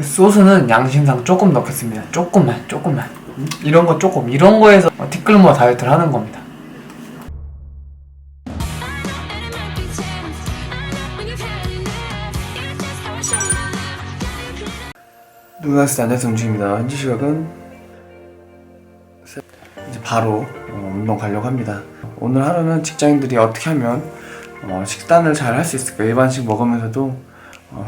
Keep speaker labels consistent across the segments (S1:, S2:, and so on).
S1: 소스는 양심상 조금 넣겠습니다. 조금만, 조금만. 음? 이런 거 조금, 이런 거에서 어, 티끌모 다이어트를 하는 겁니다. 누나스 안녕하세요 음식입니다. 현지 시각은 세- 이제 바로 어, 운동 가려고 합니다. 오늘 하루는 직장인들이 어떻게 하면 어, 식단을 잘 할 수 있을까? 일반식 먹으면서도 어,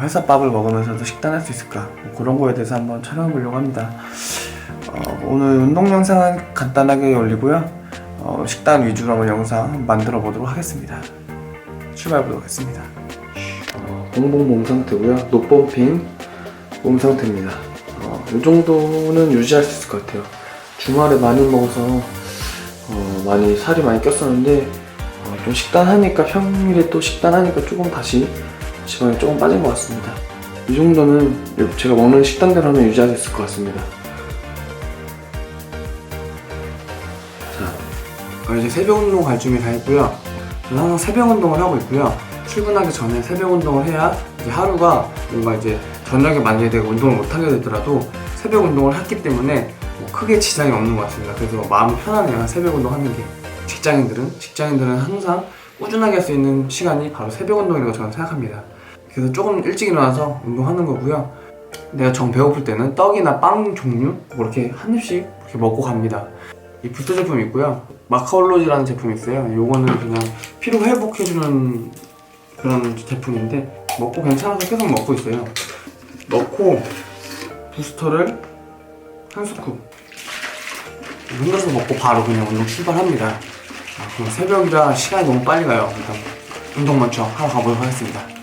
S1: 회사 밥을 먹으면서도 식단할 수 있을까? 뭐 그런 거에 대해서 한번 촬영해 보려고 합니다. 어, 오늘 운동 영상은 간단하게 올리고요. 어, 식단 위주로 한번 영상 만들어 보도록 하겠습니다. 출발해 보도록 하겠습니다. 어, 봉봉 몸 상태고요. 노펌핑 몸 상태입니다. 어, 이 정도는 유지할 수 있을 것 같아요. 주말에 많이 먹어서 어, 많이 살이 많이 꼈었는데 어, 좀 식단하니까 평일에 또 식단하니까 조금 다시 지방이 조금 빠진 것 같습니다. 이 정도는 제가 먹는 식단대로 하면 유지할 수 있을 것 같습니다. 자, 어, 이제 새벽 운동 갈 준비 다 했고요. 저는 항상 새벽 운동을 하고 있고요. 출근하기 전에 새벽 운동을 해야 이제 하루가 뭔가 이제 저녁에 만약에 내가 운동을 못 하게 되더라도 새벽 운동을 했기 때문에 뭐 크게 지장이 없는 것 같습니다. 그래서 마음이 편하네요. 새벽 운동 하는 게. 직장인들은 직장인들은 항상 꾸준하게 할 수 있는 시간이 바로 새벽 운동이라고 저는 생각합니다. 그래서 조금 일찍 일어나서 운동하는 거고요. 내가 정 배고플 때는 떡이나 빵 종류 뭐 이렇게 한 입씩 이렇게 먹고 갑니다. 이 부터 제품 있고요. 마카올로지라는 제품이 있어요. 요거는 그냥 피로 회복해주는 그런 제품인데 먹고 괜찮아서 계속 먹고 있어요. 넣고 부스터를 한 스쿱 흔들어서 먹고 바로 그냥 운동 출발합니다. 아, 그럼 새벽이라 시간이 너무 빨리 가요. 일단 운동 먼저 하러 가보도록 하겠습니다.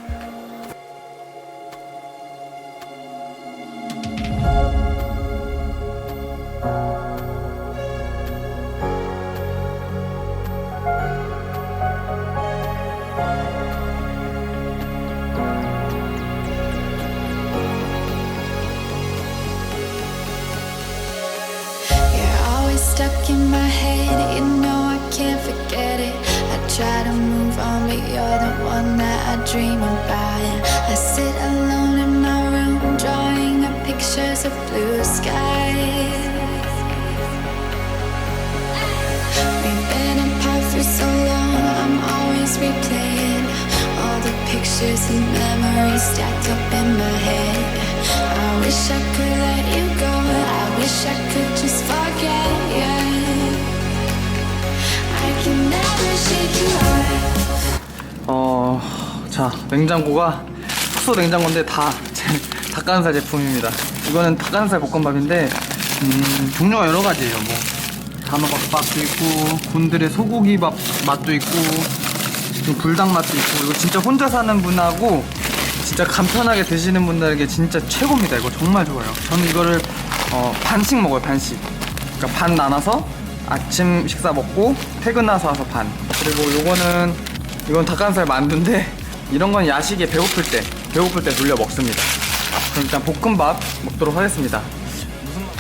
S2: In my head, you know I can't forget it. I try to move on, but you're the one that I dream about. I sit alone in my room, drawing up pictures of blue skies. We've been apart for so long, I'm always replaying all the pictures and memories stacked up in my head. I wish I could let you go, I wish I could just forget you.
S3: 어, 자, 냉장고가 숙소 냉장고인데 다제 닭가슴살 제품입니다. 이거는 닭가슴살 볶음밥인데, 음, 종류가 여러 가지예요. 뭐, 단호박밥도 있고, 곤드레 소고기 밥 맛도 있고, 좀 불닭 맛도 있고, 이거 진짜 혼자 사는 분하고, 진짜 간편하게 드시는 분들에게 진짜 최고입니다. 이거 정말 좋아요. 저는 이거를, 어, 반씩 먹어요, 반씩. 그러니까 반 나눠서 아침 식사 먹고 퇴근하서 와서 반. 그리고 요거는 이건 닭가슴살 만두인데 이런 건 야식에 배고플 때 배고플 때 돌려 먹습니다. 그럼 일단 볶음밥 먹도록 하겠습니다. 무슨 맛?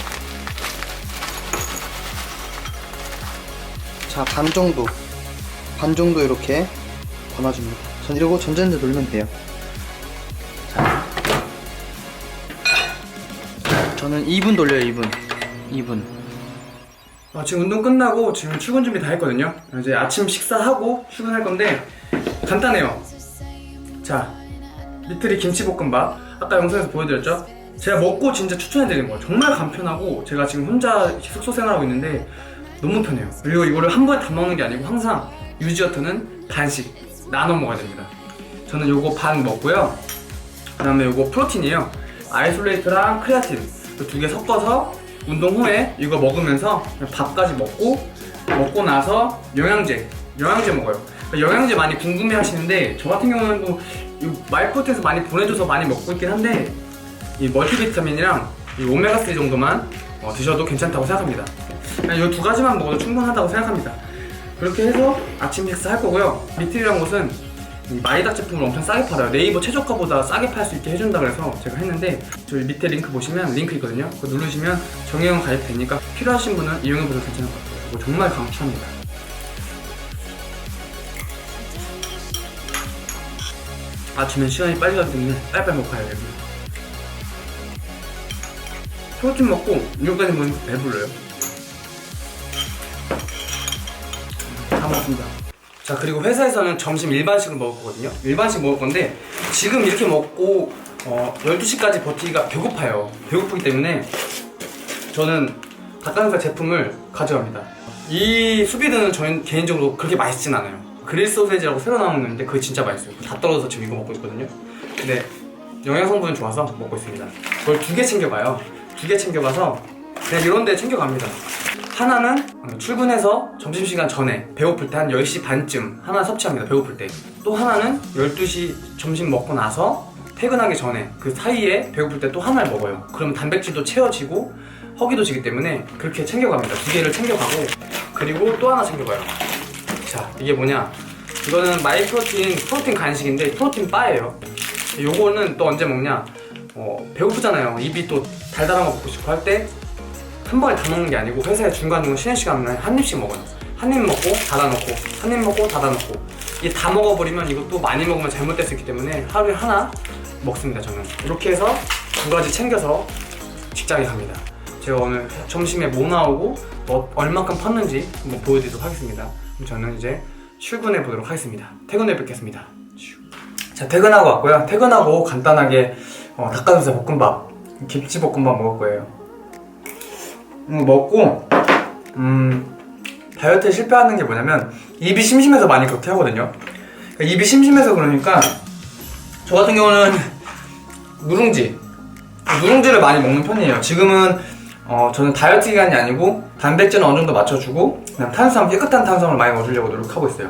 S3: 자, 반 정도. 반 정도 이렇게 담아줍니다. 전 이러고 전자레인지 돌리면 돼요. 자. 저는 2분 돌려요, 2분. 2분. 아, 지금 운동 끝나고 지금 출근 준비 다 했거든요. 이제 아침 식사하고 출근할 건데 간단해요. 자, 리틀이 김치볶음밥. 아까 영상에서 보여드렸죠? 제가 먹고 진짜 추천해드리는 거예요. 정말 간편하고 제가 지금 혼자 숙소 생활하고 있는데 너무 편해요. 그리고 이거를 한 번에 다 먹는 게 아니고 항상 유지어트는 반씩 나눠 먹어야 됩니다. 저는 요거 반 먹고요. 그 다음에 요거 프로틴이에요. 아이솔레이트랑 크레아틴 두 개 섞어서 운동 후에 이거 먹으면서 밥까지 먹고 먹고 나서 영양제 영양제 먹어요. 그러니까 영양제 많이 궁금해 하시는데 저 같은 경우는 뭐 마이프로틴에서 많이 보내줘서 많이 먹고 있긴 한데 이 멀티비타민이랑 이 오메가3 정도만 어, 드셔도 괜찮다고 생각합니다. 이 두 가지만 먹어도 충분하다고 생각합니다. 그렇게 해서 아침 식사 할 거고요. 리틀이라는 곳은 이 마이닥 제품을 엄청 싸게 팔아요. 네이버 최저가보다 싸게 팔 수 있게 해준다 그래서 제가 했는데 저희 밑에 링크 보시면 링크 있거든요. 그거 누르시면 정형외과 가입 되니까 필요하신 분은 이용해보셔도 괜찮을 것 같아요. 정말 강추합니다. 아침에 시간이 빨리 가기 때문에 빨리빨리 먹고 가야 됩니다. 프로틴 먹고 이거까지 먹으니까 배불러요. 다 먹습니다. 자 그리고 회사에서는 점심 일반식을 먹을 거거든요. 일반식 먹을 건데 지금 이렇게 먹고 어, 12시까지 버티기가 배고파요. 배고프기 때문에 저는 닭가슴살 제품을 가져갑니다. 이 수비드는 저는 개인적으로 그렇게 맛있진 않아요. 그릴 소세지라고 새로 나온 건데 그게 진짜 맛있어요. 다 떨어져서 지금 이거 먹고 있거든요. 근데 영양 성분은 좋아서 먹고 있습니다. 그걸 두 개 챙겨가요. 두 개 챙겨가서 그냥 이런 데 챙겨갑니다. 하나는 출근해서 점심시간 전에 배고플 때 한 10시 반쯤 하나 섭취합니다. 배고플 때. 또 하나는 12시 점심 먹고 나서 퇴근하기 전에 그 사이에 배고플 때 또 하나를 먹어요. 그러면 단백질도 채워지고 허기도 지기 때문에 그렇게 챙겨갑니다. 두 개를 챙겨가고 그리고 또 하나 챙겨가요. 자 이게 뭐냐? 이거는 마이프로틴 프로틴 간식인데 프로틴 바예요. 요거는 또 언제 먹냐? 어, 배고프잖아요. 입이 또 달달한 거 먹고 싶고 할 때 한 번에 다 먹는 게 아니고 회사에 중간중간 쉬는 시간에 한 입씩 먹어요. 한 입 먹고 닫아놓고 한 입 먹고 닫아놓고 이게 다 먹어버리면 이것도 많이 먹으면 잘못될 수 있기 때문에 하루에 하나 먹습니다. 저는 이렇게 해서 두 가지 챙겨서 직장에 갑니다. 제가 오늘 점심에 뭐 나오고 뭐 얼마큼 팠는지 한번 보여드리도록 하겠습니다. 그럼 저는 이제 출근해 보도록 하겠습니다. 퇴근해 뵙겠습니다. 자 퇴근하고 왔고요. 퇴근하고 간단하게 어, 닭가슴살 볶음밥, 김치 볶음밥 먹을 거예요. 이거 먹고 음 다이어트에 실패하는 게 뭐냐면 입이 심심해서 많이 그렇게 하거든요. 그러니까 입이 심심해서 그러니까 저 같은 경우는 누룽지 누룽지를 많이 먹는 편이에요. 지금은 어, 저는 다이어트 기간이 아니고 단백질은 어느 정도 맞춰주고 그냥 탄수화물 깨끗한 탄수화물 많이 먹으려고 노력하고 있어요.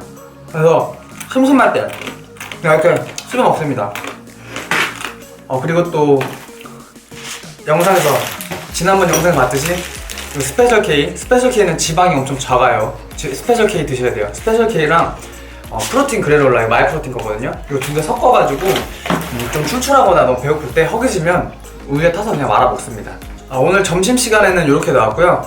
S3: 그래서 심심할 때 그냥 이렇게 씹어 먹습니다. 어 그리고 또 영상에서 지난번 영상 봤듯이 그 스페셜 K 스페셜 K는 지방이 엄청 작아요. 지- 스페셜 K 드셔야 돼요. 스페셜 K랑 어, 프로틴 그래놀라 마이 프로틴 거거든요. 이거 두개 섞어가지고 음, 좀 출출하거나 너무 배고플 때 허기지면 우유에 타서 그냥 말아 먹습니다. 아, 오늘 점심 시간에는 이렇게 나왔고요.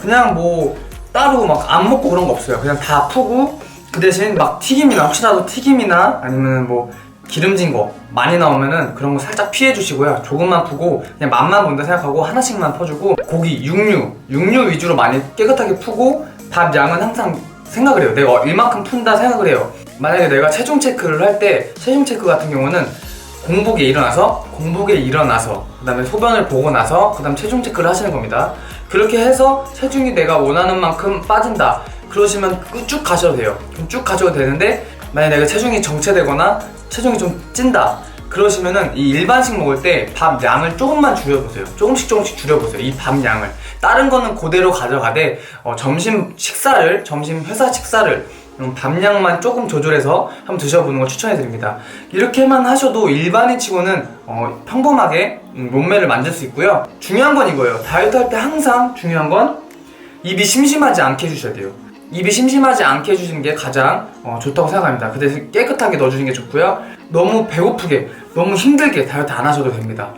S3: 그냥 뭐 따로 막 안 먹고 그런 거 없어요. 그냥 다 푸고 그 대신 막 튀김이나 혹시라도 튀김이나 아니면 뭐 기름진 거 많이 나오면은 그런 거 살짝 피해 주시고요. 조금만 푸고 그냥 맛만 본다 생각하고 하나씩만 퍼주고 고기, 육류, 육류 위주로 많이 깨끗하게 푸고 밥 양은 항상 생각을 해요. 내가 이만큼 푼다 생각을 해요. 만약에 내가 체중 체크를 할 때 체중 체크 같은 경우는 공복에 일어나서 공복에 일어나서 그다음에 소변을 보고 나서 그다음 체중 체크를 하시는 겁니다. 그렇게 해서 체중이 내가 원하는 만큼 빠진다. 그러시면 쭉 가셔도 돼요. 그럼 쭉 가셔도 되는데 만약 내가 체중이 정체되거나 체중이 좀 찐다. 그러시면은 이 일반식 먹을 때 밥 양을 조금만 줄여보세요. 조금씩 조금씩 줄여보세요. 이 밥 양을. 다른 거는 그대로 가져가되 어, 점심 식사를 점심 회사 식사를 음, 밥량만 조금 조절해서 한번 드셔보는 걸 추천해드립니다. 이렇게만 하셔도 일반인치고는 어, 평범하게 음, 몸매를 만들 수 있고요. 중요한 건 이거예요. 다이어트 할 때 항상 중요한 건 입이 심심하지 않게 해주셔야 돼요. 입이 심심하지 않게 해주시는 게 가장 어, 좋다고 생각합니다. 그 대신 깨끗하게 넣어주는 게 좋고요. 너무 배고프게, 너무 힘들게 다이어트 안 하셔도 됩니다.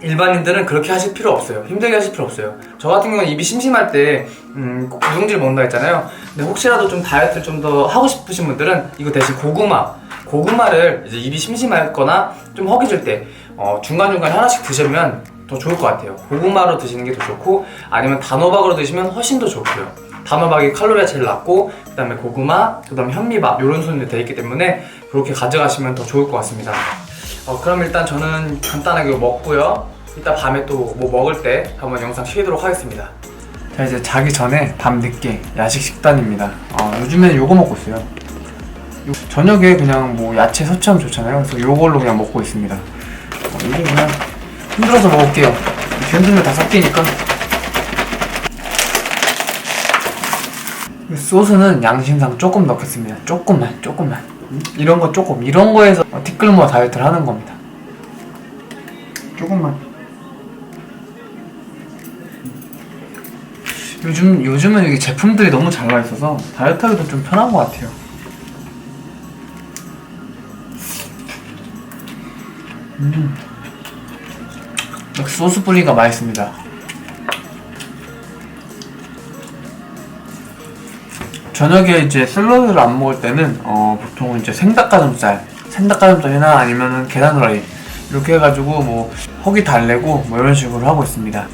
S3: 일반인들은 그렇게 하실 필요 없어요. 힘들게 하실 필요 없어요. 저 같은 경우는 입이 심심할 때, 음, 꼭 누룽지를 먹는다 했잖아요. 근데 혹시라도 좀 다이어트를 좀 더 하고 싶으신 분들은 이거 대신 고구마, 고구마를 이제 입이 심심하거나 좀 허기질 때, 어, 중간중간 하나씩 드시면 더 좋을 것 같아요. 고구마로 드시는 게 더 좋고, 아니면 단호박으로 드시면 훨씬 더 좋고요. 단호박이 칼로리가 제일 낮고, 그 다음에 고구마, 그 다음에 현미밥, 이런 순으로 되어 있기 때문에 그렇게 가져가시면 더 좋을 것 같습니다. 어, 그럼 일단 저는 간단하게 먹고요. 이따 밤에 또 뭐 먹을 때 한번 영상 쉬도록 하겠습니다. 자 이제 자기 전에 밤 늦게 야식 식단입니다. 어, 요즘엔 요거 먹고 있어요. 요- 저녁에 그냥 뭐 야채 섭취하면 좋잖아요. 그래서 요걸로 그냥 먹고 있습니다. 어, 이게 그냥 힘들어서 먹을게요. 흔들면 다 섞이니까. 소스는 양심상 조금 넣겠습니다. 조금만, 조금만. 이런 거 조금, 이런 거에서 티끌모아 다이어트를 하는 겁니다. 조금만. 요즘 요즘은 이게 제품들이 너무 잘 나와 있어서 다이어트 하기도 좀 편한 것 같아요. 음. 역시 소스 뿌리가 맛있습니다. 저녁에 이제 샐러드를 안 먹을 때는 어, 보통 이제 생닭가슴살, 생닭가슴살이나 아니면은 계란 후라이 이렇게 해가지고 뭐 허기 달래고 뭐 이런 식으로 하고 있습니다.